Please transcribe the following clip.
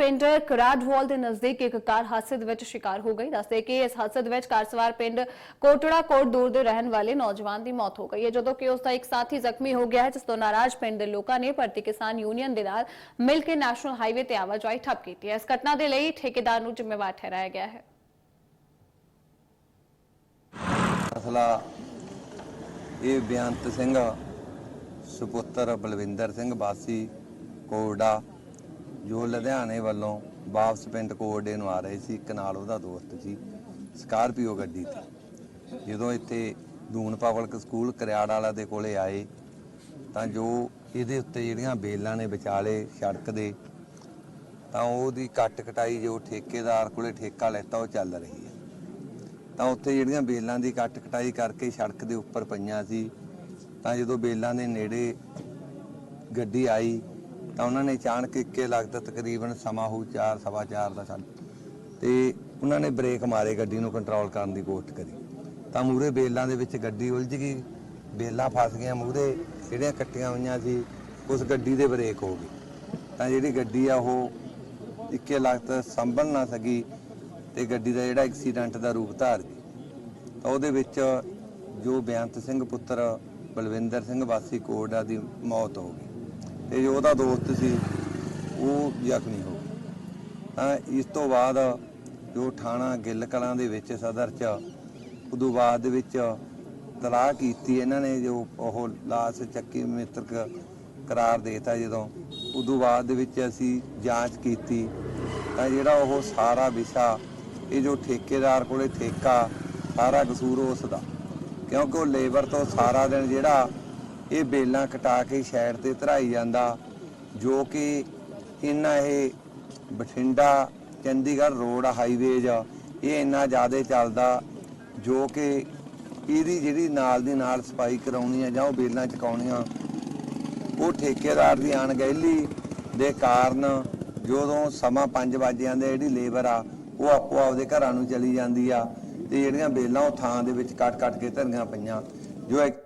ਪਿੰਡ ਕਰਾਡਵਾਲ ਦੇ ਨਜ਼ਦੀਕ ਇੱਕ ਕਾਰ ਹਾਦਸੇ ਦੇ ਵਿੱਚ ਸ਼ਿਕਾਰ ਹੋ ਗਈ। ਦੱਸਦੇ ਕਿ ਇਸ ਹਾਦਸੇ ਦੇ ਵਿੱਚ ਕਾਰ ਸਵਾਰ ਪਿੰਡ ਕੋਟੜਾ ਕੋਟ ਦੂਰ ਦੇ ਰਹਿਣ ਵਾਲੇ ਨੌਜਵਾਨ ਦੀ ਮੌਤ ਹੋ ਗਈ ਹੈ, ਜਦੋਂ ਕਿ ਉਸ ਦਾ ਇੱਕ ਸਾਥੀ ਜ਼ਖਮੀ ਹੋ ਗਿਆ ਹੈ, ਜਿਸ ਤੋਂ ਨਾਰਾਜ਼ ਪਿੰਡ ਦੇ ਲੋਕਾਂ ਨੇ ਭਾਰਤੀ ਕਿਸਾਨ ਯੂਨੀਅਨ ਦੇ ਨਾਲ ਮਿਲ ਕੇ ਨੈਸ਼ਨਲ ਹਾਈਵੇ ਤੇ ਆਵਾਜਾਈ ਠੱਪ ਕੀਤੀ ਹੈ। ਇਸ ਘਟਨਾ ਦੇ ਲਈ ਠੇਕੇਦਾਰ ਨੂੰ ਜ਼ਿੰਮੇਵਾਰ ਠਹਿਰਾਇਆ ਗਿਆ ਹੈ। ਮਸਲਾ ਇਹ ਬੇਅੰਤ ਸਿੰਘ, ਸੁਪੁੱਤਰ ਬਲਵਿੰਦਰ ਸਿੰਘ ਵਾਸੀ ਕੋਰਡਾ ਜੋ ਲੁਧਿਆਣੇ ਵੱਲੋਂ ਵਾਪਸ ਪਿੰਡ ਕੋਰਡੇ ਨੂੰ ਆ ਰਹੇ ਸੀ, ਇੱਕ ਨਾਲ ਉਹਦਾ ਦੋਸਤ ਸੀ, ਸਕਾਰਪੀਓ ਗੱਡੀ ਤੇ। ਜਦੋਂ ਇੱਥੇ ਦੂਨ ਪਬਲਿਕ ਸਕੂਲ ਕਰਿਆੜ ਵਾਲਾ ਦੇ ਕੋਲੇ ਆਏ, ਤਾਂ ਜੋ ਇਹਦੇ ਉੱਤੇ ਜਿਹੜੀਆਂ ਬੇਲਾਂ ਨੇ ਵਿਚਾਲੇ ਸੜਕ ਦੇ, ਤਾਂ ਉਹਦੀ ਕੱਟ ਕਟਾਈ ਜੋ ਠੇਕੇਦਾਰ ਕੋਲੇ ਠੇਕਾ ਲੈਤਾ, ਉਹ ਚੱਲ ਰਹੀ ਹੈ। ਤਾਂ ਉੱਥੇ ਜਿਹੜੀਆਂ ਬੇਲਾਂ ਦੀ ਕੱਟ ਕਟਾਈ ਕਰਕੇ ਸੜਕ ਦੇ ਉੱਪਰ ਪਈਆਂ ਸੀ, ਤਾਂ ਜਦੋਂ ਬੇਲਾਂ ਦੇ ਨੇੜੇ ਗੱਡੀ ਆਈ ਤਾਂ ਉਹਨਾਂ ਨੇ ਅਚਾਨਕ ਇੱਕੇ ਲੱਗਦਾ ਤਕਰੀਬਨ ਸਮਾਂ ਹੋ 4 ਸਵਾ 4 ਦਾ ਸਨ। ਤੇ ਉਹਨਾਂ ਨੇ ਬ੍ਰੇਕ ਮਾਰੇ ਗੱਡੀ ਨੂੰ ਕੰਟਰੋਲ ਕਰਨ ਦੀ ਕੋਸ਼ਿਸ਼ ਕਰੀ। ਤਾਂ ਮੂਰੇ ਬੇਲਾਂ ਦੇ ਵਿੱਚ ਗੱਡੀ ਉਲਝ ਗਈ। ਬੇਲਾਂ ਫਸ ਗਈਆਂ ਮੂਰੇ ਜਿਹੜੀਆਂ ਕੱਟੀਆਂ ਹੋਈਆਂ ਸੀ, ਉਸ ਗੱਡੀ ਦੇ ਬ੍ਰੇਕ ਹੋ ਗਈ ਤਾਂ ਜਿਹੜੀ ਗੱਡੀ ਆ, ਉਹ ਇੱਕੇ ਲੱਗਦਾ ਸੰਭਲ ਨਾ ਸਕੀ ਤੇ ਗੱਡੀ ਦਾ ਜਿਹੜਾ ਐਕਸੀਡੈਂਟ ਦਾ ਰੂਪ ਧਾਰ ਗਈ। ਤਾਂ ਉਹਦੇ ਵਿੱਚ ਜੋ ਬੇਅੰਤ ਸਿੰਘ ਪੁੱਤਰ, ਬਲਵਿੰਦਰ ਸਿੰਘ ਵਾਸੀ ਕੋਟੜਾ ਦੀ ਮੌਤ ਹੋ ਗਈ। ਤੇ ਜੋ ਉਹਦਾ ਦੋਸਤ ਸੀ, ਉਹ ਜ਼ਖਮੀ ਹੋ ਗਿਆ ਤਾਂ ਇਸ ਤੋਂ ਬਾਅਦ ਜੋ ਥਾਣਾ ਗਿੱਲ ਕਲਾਂ ਦੇ ਵਿੱਚ ਸਦਰ ਚ, ਉਦੋਂ ਬਾਅਦ ਦੇ ਵਿੱਚ ਤਲਾਕ ਕੀਤੀ ਇਹਨਾਂ ਨੇ, ਜੋ ਉਹ ਲਾਸ਼ ਚੱਕੀ ਮਿੱਤਰਕ ਕਰਾਰ ਦੇਤਾ ਜਦੋਂ। ਉਦੋਂ ਬਾਅਦ ਦੇ ਵਿੱਚ ਅਸੀਂ ਜਾਂਚ ਕੀਤੀ, ਤਾਂ ਜਿਹੜਾ ਉਹ ਸਾਰਾ ਵਿਸ਼ਾ, ਇਹ ਜੋ ਠੇਕੇਦਾਰ ਕੋਲੇ ਠੇਕਾ, ਸਾਰਾ ਕਸੂਰ ਉਸ ਦਾ। ਕਿਉਂਕਿ ਉਹ ਲੇਬਰ ਤੋਂ ਸਾਰਾ ਦਿਨ ਜਿਹੜਾ ਇਹ ਬੇਲਾਂ ਕਟਾ ਕੇ ਸ਼ਹਿਰ ਤੇ ਧਰਾਈ ਜਾਂਦਾ, ਜੋ ਕਿ ਇੰਨਾ ਇਹ ਬਠਿੰਡਾ, ਚੰਡੀਗੜ੍ਹ ਰੋਡ ਹਾਈਵੇਜ ਇਹ ਇੰਨਾ ਜ਼ਿਆਦਾ ਚੱਲਦਾ, ਜੋ ਕਿ ਇਹਦੀ ਜਿਹੜੀ ਨਾਲ ਦੀ ਨਾਲ ਸਫ਼ਾਈ ਕਰਾਉਣੀ ਆ ਜਾਂ ਉਹ ਬੇਲਾਂ ਚਕਾਉਣੀਆਂ, ਉਹ ਠੇਕੇਦਾਰ ਦੀ ਅਣਗਹਿਲੀ ਦੇ ਕਾਰਨ ਜਦੋਂ ਸਮਾਂ 5 ਵਜੇ ਜਾਂਦੇ ਜਿਹੜੀ ਲੇਬਰ ਆ, ਉਹ ਆਪੋ ਆਪਦੇ ਘਰਾਂ ਨੂੰ ਚਲੀ ਜਾਂਦੀ ਆ ਤੇ ਜਿਹੜੀਆਂ ਬੇਲਾਂ ਉਹ ਥਾਂ ਦੇ ਵਿੱਚ ਕੱਟ ਕੱਟ ਕੇ ਧਰੀਆਂ ਪਈਆਂ, ਜੋ ਇੱਕ